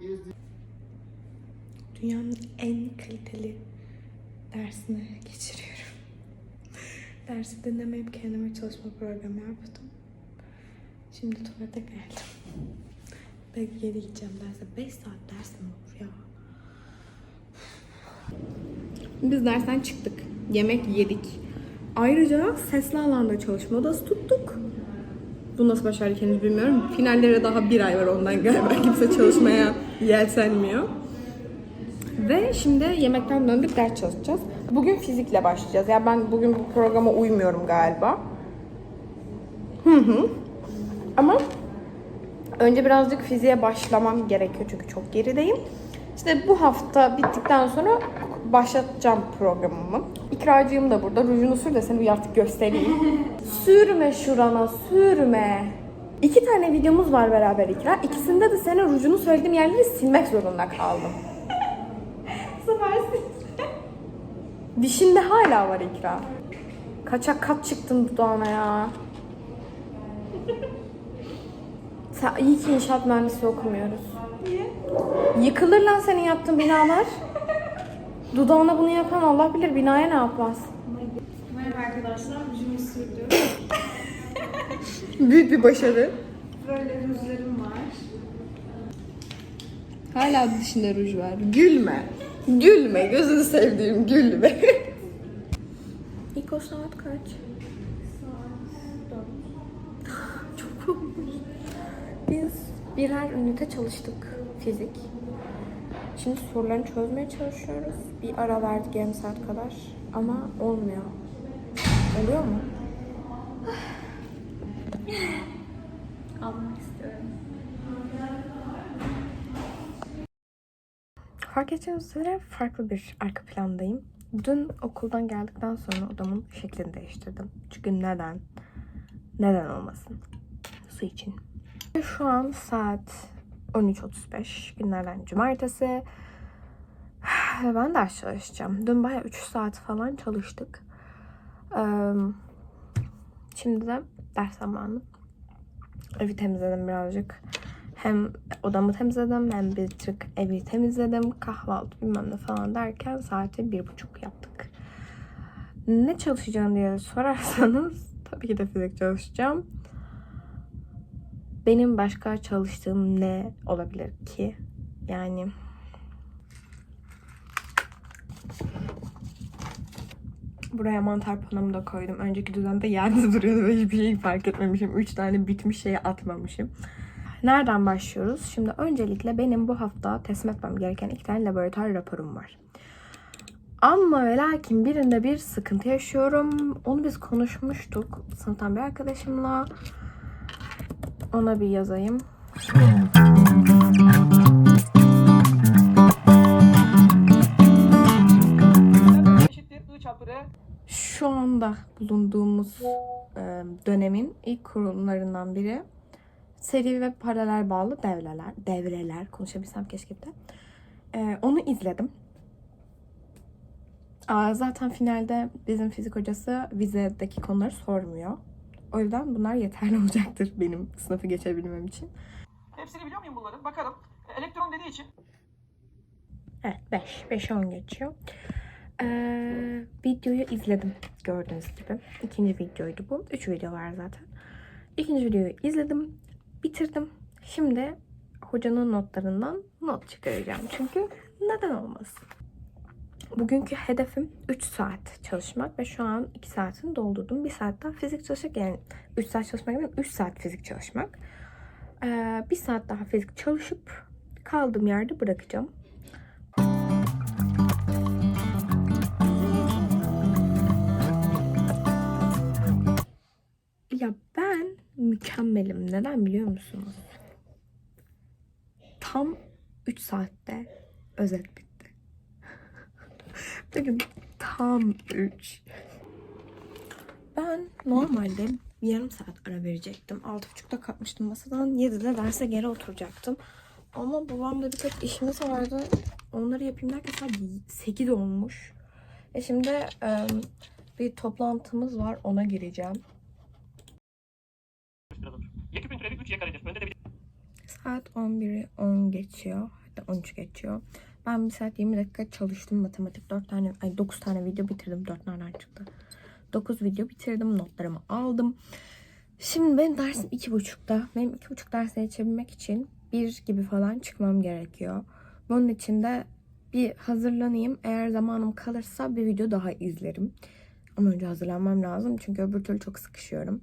Gezdir. Dünyanın en kaliteli dersini geçiriyorum. Dersi dinlemeyip kendime çalışma programı yaptım. Şimdi tuvalete geldim. Belki geri gideceğim derse. 5 saat ders mi olur ya? Biz dersten çıktık. Yemek yedik. Ayrıca sesli alanda çalışma odası tuttuk. Bu nasıl başardık henüz bilmiyorum. Finallere daha bir ay var ondan galiba. Kimse çalışmaya yeltenmiyor. Ve şimdi yemekten döndük ders çalışacağız. Bugün fizikle başlayacağız. Ya ben bugün bu programa uymuyorum galiba. Hı hı. Ama önce birazcık fiziğe başlamam gerekiyor çünkü çok gerideyim. İşte bu hafta bittikten sonra başlatacağım programımı. İkracığım da burada. Rujunu sür de seni bir artık göstereyim. sürme şurana, sürme. İki tane videomuz var beraber İkra. İkisinde de senin rujunu söylediğim yerleri silmek zorunda kaldım. Dişinde hala var ikra. Kaçak kat çıktın dudağına ya. Sen, iyi ki inşaat mühendisliği okumuyoruz. Niye? Yıkılır lan senin yaptığın binalar. Dudağına bunu yapan Allah bilir binaya ne yapmaz. Merhaba arkadaşlar, rujumu sürdüm. Büyük bir başarı. Böyle rujlarım var. Hala dişinde ruj var. Gülme. Gülme. Gözünü sevdiğim gülme. İlk o saat kaç? Çok olmuş. Biz birer ünite çalıştık fizik. Şimdi sorularını çözmeye çalışıyoruz. Bir ara verdik yarım saat kadar. Ama olmuyor. Oluyor mu? Almak istiyorum. Fark edeceğiniz üzere farklı bir arka plandayım. Dün okuldan geldikten sonra odamın şeklini değiştirdim. Çünkü neden? Neden olmasın? Su için. Şu an saat 13.35 günlerden cumartesi. Ben ders çalışacağım. Dün bayağı 3 saat falan çalıştık. Şimdi de ders zamanı. Evi temizledim birazcık. Hem odamı temizledim hem bir tık evi temizledim. Kahvaltı bilmem ne falan derken saati bir buçuk yaptık. Ne çalışacağım diye sorarsanız tabii ki de fizik çalışacağım. Benim başka çalıştığım ne olabilir ki? Yani Buraya mantar panomu da koydum. Önceki düzende yerde duruyordu ve hiçbir şey fark etmemişim. Üç tane bitmiş şeyi atmamışım. Nereden başlıyoruz? Şimdi öncelikle benim bu hafta teslim etmem gereken iki tane laboratuvar raporum var. Ama ve lakin birinde bir sıkıntı yaşıyorum. Onu biz konuşmuştuk sınıftan bir arkadaşımla. Ona bir yazayım. Şu anda bulunduğumuz e, dönemin ilk kurumlarından biri seri ve paralel bağlı devreler. Devreler konuşabilsem keşke de. E, onu izledim. Aa, zaten finalde bizim fizik hocası vizedeki konuları sormuyor. O yüzden bunlar yeterli olacaktır benim sınıfı geçebilmem için. Hepsini biliyor muyum bunların? Bakalım. E, Elektron dediği için Evet 5. 5-10 geçiyor. Ee, videoyu izledim gördüğünüz gibi. İkinci videoydu bu. Üç video var zaten. İkinci videoyu izledim. Bitirdim. Şimdi hocanın notlarından not çıkaracağım. Çünkü neden olmasın? Bugünkü hedefim 3 saat çalışmak ve şu an 2 saatini doldurdum. 1 saat daha fizik çalışmak yani 3 saat çalışmak değil 3 saat fizik çalışmak. Ee, 1 saat daha fizik çalışıp kaldığım yerde bırakacağım. Ya ben mükemmelim. Neden biliyor musunuz? Tam 3 saatte özet bitti. Bugün tam 3. Ben normalde yarım saat ara verecektim. 6.30'da kalkmıştım masadan. 7'de derse geri oturacaktım. Ama babamla bir tek işimiz vardı. Onları yapayım derken saat 8 olmuş. E şimdi bir toplantımız var. Ona gireceğim. Y küpün türevi 3y karedir. Önde de bir Saat 11'i 10 geçiyor. Hatta 13 geçiyor. Ben bir saat 20 dakika çalıştım matematik. 4 tane, ay 9 tane video bitirdim. 4 nereden çıktı? 9 video bitirdim. Notlarımı aldım. Şimdi benim dersim 2.30'da. Benim 2.30 derse yetişebilmek için 1 gibi falan çıkmam gerekiyor. Bunun için de bir hazırlanayım. Eğer zamanım kalırsa bir video daha izlerim. Ama önce hazırlanmam lazım çünkü öbür türlü çok sıkışıyorum.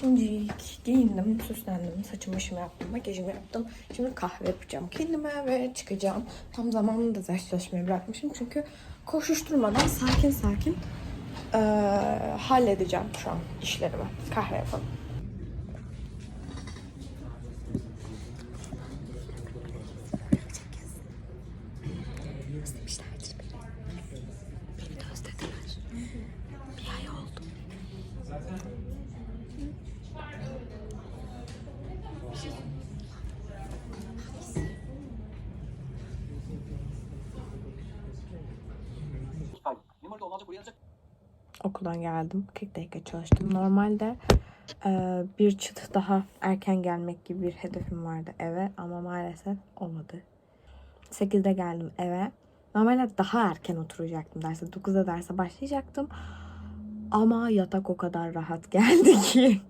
Şimdi giyindim, süslendim, saçımı başımı yaptım, makyajımı yaptım. Şimdi kahve yapacağım kendime ve çıkacağım. Tam zamanında ders çalışmayı bırakmışım çünkü koşuşturmadan sakin sakin eee, halledeceğim şu an işlerimi. Kahve yapalım. Okuldan geldim. 40 dakika çalıştım. Normalde e, bir çıt daha erken gelmek gibi bir hedefim vardı eve ama maalesef olmadı. 8'de geldim eve. Normalde daha erken oturacaktım derse. 9'da derse başlayacaktım. Ama yatak o kadar rahat geldi ki.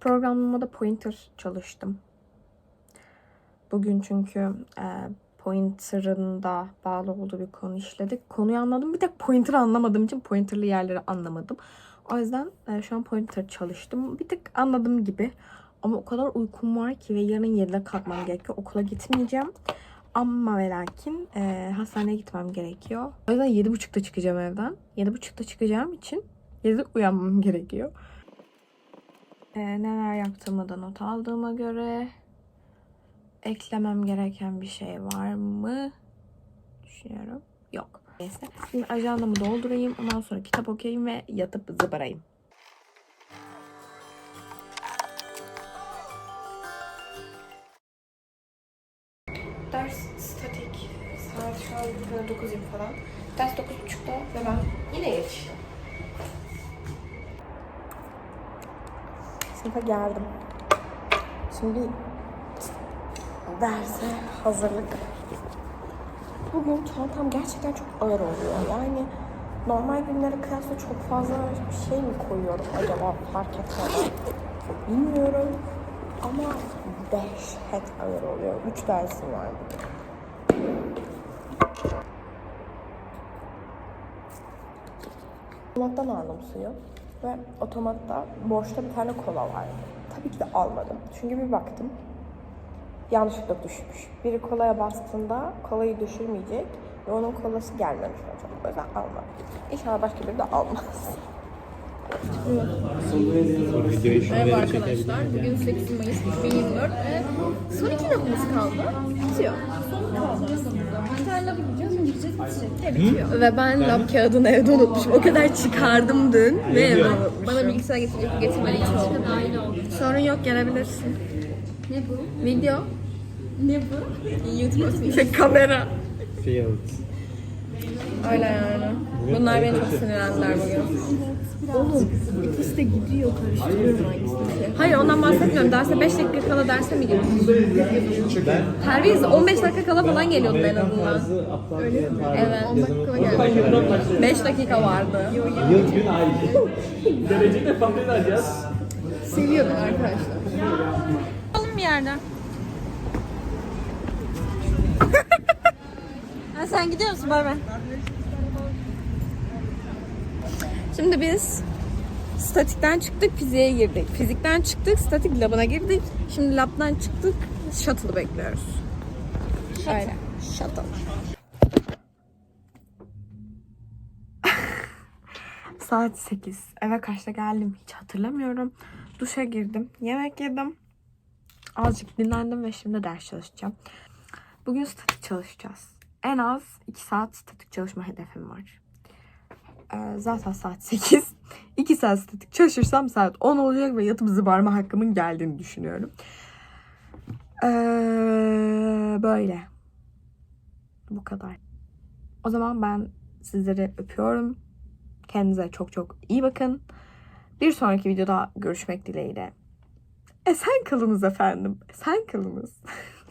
Programlamada pointer çalıştım. Bugün çünkü e, pointer'ın da bağlı olduğu bir konu işledik. Konuyu anladım. Bir tek pointer'ı anlamadığım için pointer'lı yerleri anlamadım. O yüzden e, şu an pointer çalıştım. Bir tık anladım gibi. Ama o kadar uykum var ki ve yarın 7'de kalkmam gerekiyor. Okula gitmeyeceğim. Ama ve lakin e, hastaneye gitmem gerekiyor. O yüzden 7.30'da çıkacağım evden. 7.30'da çıkacağım için 7'de uyanmam gerekiyor. E, neler yaptığımı da not aldığıma göre eklemem gereken bir şey var mı? Düşünüyorum. Yok. Neyse. Şimdi ajandamı doldurayım. Ondan sonra kitap okuyayım ve yatıp zıbarayım. Ders statik. Saat şu an 9 gibi falan. Ders 9.30'da ve ben yine yetiştim. Sınıfa geldim. Şimdi derse hazırlık. Bugün çantam gerçekten çok ağır oluyor. Yani normal günlere kıyasla çok fazla bir şey mi koyuyorum acaba fark etmeden? Bilmiyorum. Ama dehşet ağır oluyor. Üç dersim var bugün. Otomattan aldım suyu. Ve otomatta boşta bir tane kola vardı. Tabii ki de almadım. Çünkü bir baktım yanlışlıkla düşmüş. Biri kolaya bastığında kolayı düşürmeyecek ve onun kolası gelmemiş hocam. O yüzden almadım. İnşallah başka biri de almaz. Merhaba arkadaşlar. Bugün 8 Mayıs 2024 ve son iki labımız kaldı. Bitiyor. Bir tane labı gideceğiz, gideceğiz, bitecek. Ve bitiyor. Ve ben lab kağıdını evde unutmuşum. O kadar çıkardım dün ve evde unutmuşum. Bana bilgisayar getirecek, getirmeli için. Sorun yok, gelebilirsin. Ne bu? Video. Ne bu? YouTube atıyor. Kamera. Failed. Öyle yani. Bunlar beni çok sinirlendiler bugün. Oğlum ikisi de gidiyor karıştırıyorum hangisini. Hayır ondan bahsetmiyorum. Derse 5 dakika kala derse mi girdin? Terbiyesiz 15 dakika kala falan geliyordu en azından. Öyle Evet. 10 dakika geldi. 5 dakika vardı. Yıl gün ay. Derecede falan alacağız. Seviyordum arkadaşlar. Oğlum bir yerden. Sen gidiyor musun? Bay bay. Şimdi biz statikten çıktık fiziğe girdik. Fizikten çıktık statik labına girdik. Şimdi labdan çıktık shuttle'ı bekliyoruz. Öyle. Shuttle. Saat 8. Eve kaçta geldim hiç hatırlamıyorum. Duşa girdim. Yemek yedim. Azıcık dinlendim ve şimdi ders çalışacağım. Bugün statik çalışacağız. En az 2 saat statik çalışma hedefim var. Ee, zaten saat 8. 2 saat statik çalışırsam saat 10 olacak ve yatıp zıbarma hakkımın geldiğini düşünüyorum. Ee, böyle. Bu kadar. O zaman ben sizleri öpüyorum. Kendinize çok çok iyi bakın. Bir sonraki videoda görüşmek dileğiyle. Esen kalınız efendim. Esen kalınız.